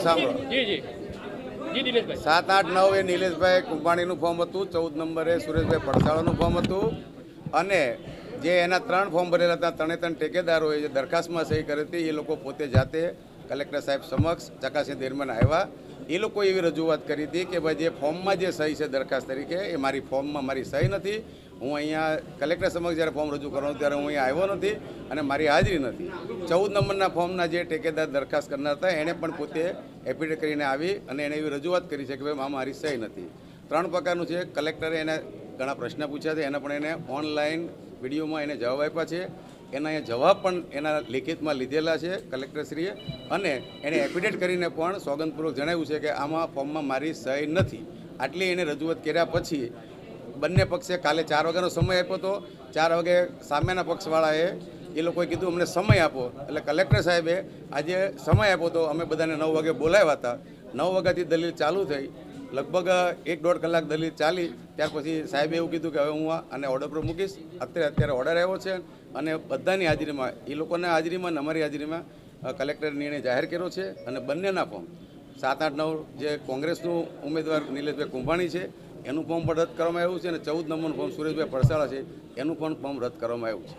સાંભળો. જી જી. જી સાત આઠ નવ એ નિલેશભાઈ કુંભાણીનું ફોર્મ હતું ચૌદ નંબરે સુરેશભાઈ પડસાળાનું ફોર્મ હતું. અને જે એના ત્રણ ફોર્મ ભરેલા હતા ત્રણે ત્રણ ટેકેદારોએ જે દરખાસ્તમાં સહી કરી હતી એ લોકો પોતે જાતે કલેક્ટર સાહેબ સમક્ષ ચકાસણી દરમિયાન આવ્યા. એ લોકો એવી રજૂઆત કરી હતી કે ભાઈ જે ફોર્મમાં જે સહી છે દરખાસ્ત તરીકે એ મારી ફોર્મમાં મારી સહી નથી. હું અહીંયા કલેક્ટર સમક્ષ જ્યારે ફોર્મ રજૂ કરવાનું ત્યારે હું અહીંયા આવ્યો નથી અને મારી હાજરી નથી. ચૌદ નંબરના ફોર્મના જે ટેકેદાર દરખાસ્ત કરનાર હતા, એણે પણ પોતે એફિડેવિટ કરીને આવી અને એણે એવી રજૂઆત કરી છે કે ભાઈ, આમાં મારી સહી નથી. ત્રણ પ્રકારનું છે. કલેક્ટરે એને ઘણા પ્રશ્ન પૂછ્યા છે. એને પણ એને ઓનલાઈન વિડીયોમાં એને જવાબ આપ્યા છે. એના જવાબ પણ એના લિખિતમાં લીધેલા છે કલેક્ટરશ્રીએ અને એણે એફિડેવિટ કરીને પણ સોગંદપૂર્વક જણાવ્યું છે કે આમાં ફોર્મમાં મારી સહી નથી. આટલી એને રજૂઆત કર્યા પછી બંને પક્ષે કાલે ચાર વાગ્યાનો સમય આપ્યો હતો. ચાર વાગે સામેના પક્ષવાળાએ એ લોકોએ કીધું, અમને સમય આપો. એટલે કલેક્ટર સાહેબે આજે સમય આપ્યો હતો. અમે બધાને નવ વાગે બોલાવ્યા હતા. નવ વાગ્યાથી દલીલ ચાલુ થઈ. લગભગ એક દોઢ કલાક દલીલ ચાલી. ત્યાર પછી સાહેબે એવું કીધું કે, હવે હું આને ઓર્ડર પર મૂકીશ. અત્યારે અત્યારે ઓર્ડર આવ્યો છે અને બધાની હાજરીમાં, એ લોકોના હાજરીમાં અને અમારી હાજરીમાં કલેક્ટરે નિર્ણય જાહેર કર્યો છે અને બંનેના ફોર્મ સાત, આઠ, નવ જે કોંગ્રેસનું ઉમેદવાર નિલેશભાઈ કુંભાણી છે એનું ફોર્મ પણ રદ કરવામાં આવ્યું છે અને ચૌદ નંબરનું ફોર્મ સુરેશભાઈ પડસાળા છે. એનું પણ ફોર્મ રદ કરવામાં આવ્યું છે.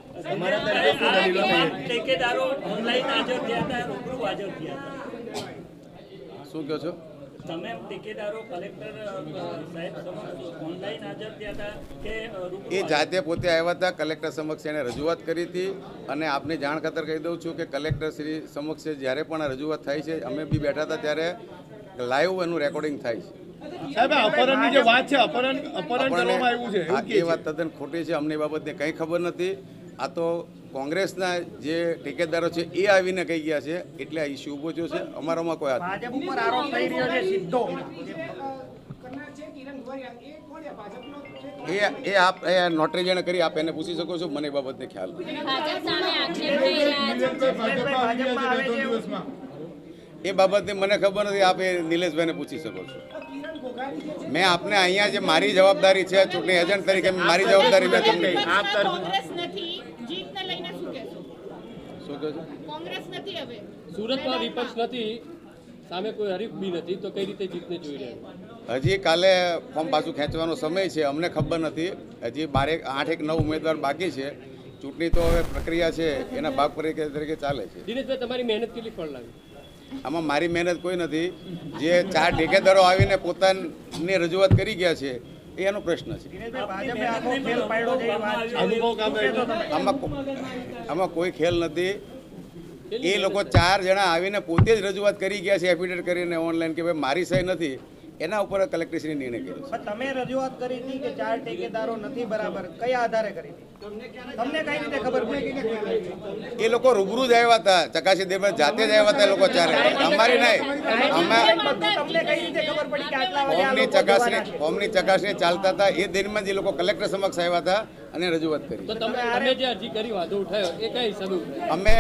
શું કહો છો? તમે ઠેકેદારો કલેક્ટર સાહેબ સમક્ષ ઓનલાઈન હાજર થયા હતા કે એ જાતે પોતે આવ્યા હતા કલેક્ટર સમક્ષ એણે રજૂઆત કરી હતી અને આપને જાણ ખાતર કહી દઉં છું કે કલેક્ટર શ્રી સમક્ષ જ્યારે પણ રજૂઆત થાય છે અમે બી બેઠા હતા ત્યારે લાઈવ એનું રેકોર્ડિંગ થાય છે. સાહેબ અપહરણની જે વાત છે અપહરણ અપહરણ કરવામાં આવ્યું છે આ એ વાત તદ્દન ખોટી છે અમને એ બાબતને કંઈ ખબર નથી. આ તો કોંગ્રેસના જે ઠેકેદારો છે એ આવીને કહી ગયા છે એટલે આ ઇસ્યુ ઊભો થયો છે. અમારામાં કોઈ હાથ ભાજપ ઉપર આરોપ થઈ રહ્યો છે સીધો. એ એ આપ એ નોટરી જેણે કરી આપ એને પૂછી શકો છો મને એ બાબતને ખ્યાલ નથી. ભાજપ સામે આક્ષેપ થઈ રહ્યા છે. સુરેશભાઈ ભાજપમાં આવે છે એવું. એ બાબતની મને ખબર નથી આપ એ નિલેશભાઈને પૂછી શકો છો. મેં આપને અહીંયા જે મારી જવાબદારી છે ચૂંટણી એજન્ટ તરીકે મારી જવાબદારી મેં તમને પક્ષમાં કોંગ્રેસ નથી જીતને લઈને શું કહેશો? શું કહો છો? કોંગ્રેસ નથી હવે. સુરતમાં વિપક્ષ નથી સામે કોઈ હરીફ બી નથી તો કઈ રીતે જીતને જોઈ રહ્યા હજી કાલે ફોર્મ પાછું ખેંચવાનો સમય છે અમને ખબર નથી. હજી બારેક આઠ એક નવ ઉમેદવાર બાકી છે. ચૂંટણી તો હવે પ્રક્રિયા છે એના ભાગ તરીકે તરીકે ચાલે છે. દિનેશભાઈ તમારી મહેનત કેટલી ફળ લાવી આમાં મારી મહેનત કોઈ નથી. જે ચાર ઠેકેદારો આવીને પોતાની રજૂઆત કરી ગયા છે, એ એનો પ્રશ્ન છે. આમાં કોઈ ખેલ નથી. એ લોકો ચાર જણા આવીને પોતે જ રજૂઆત કરી ગયા છે એફિડેટ કરીને ઓનલાઈન કે ભાઈ મારી સહી નથી. એના ઉપર કલેક્ટરશ્રીએ નિર્ણય કર્યો છે. તમે રજૂઆત કરી હતી કે ચાર ટેકેદારો નથી બરાબર કયા આધારે કરી તમને કઈ રીતે ખબર પડી? એ લોકો રૂબરૂ જ આવ્યા હતા ચકાસી દેવ જાતે જ આવ્યા હતા એ લોકો ચારે. અમારી નહીં. અમે તમને કઈ રીતે ખબર પડી કે આટલા વાગે આ ફોર્મની ચકાસણી? ફોર્મની ચકાસણી ચાલતા હતા. એ દરમિયાન જે લોકો કલેક્ટર સમક્ષ આવ્યા હતા અને રજૂઆત કરી. તમે તમે જે અરજી કરી વાંધો ઉઠાયો એ કઈ હિસાબે ઉઠાયો? અમે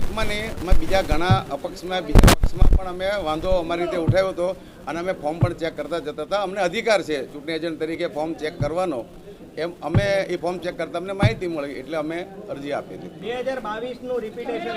એકમાં નહીં અમે બીજા ઘણા અપક્ષમાં બીજા પક્ષમાં પણ અમે વાંધો અમારી રીતે ઉઠાવ્યો હતો અને અમે ફોર્મ પણ ચેક કરતા જતા હતા. અમને અધિકાર છે ચૂંટણી એજન્ટ તરીકે ફોર્મ ચેક કરવાનો. એમ અમે એ ફોર્મ ચેક કરતા અમને માહિતી મળી, એટલે અમે અરજી આપી હતી બે હજાર બાવીસનું રિપીટેશન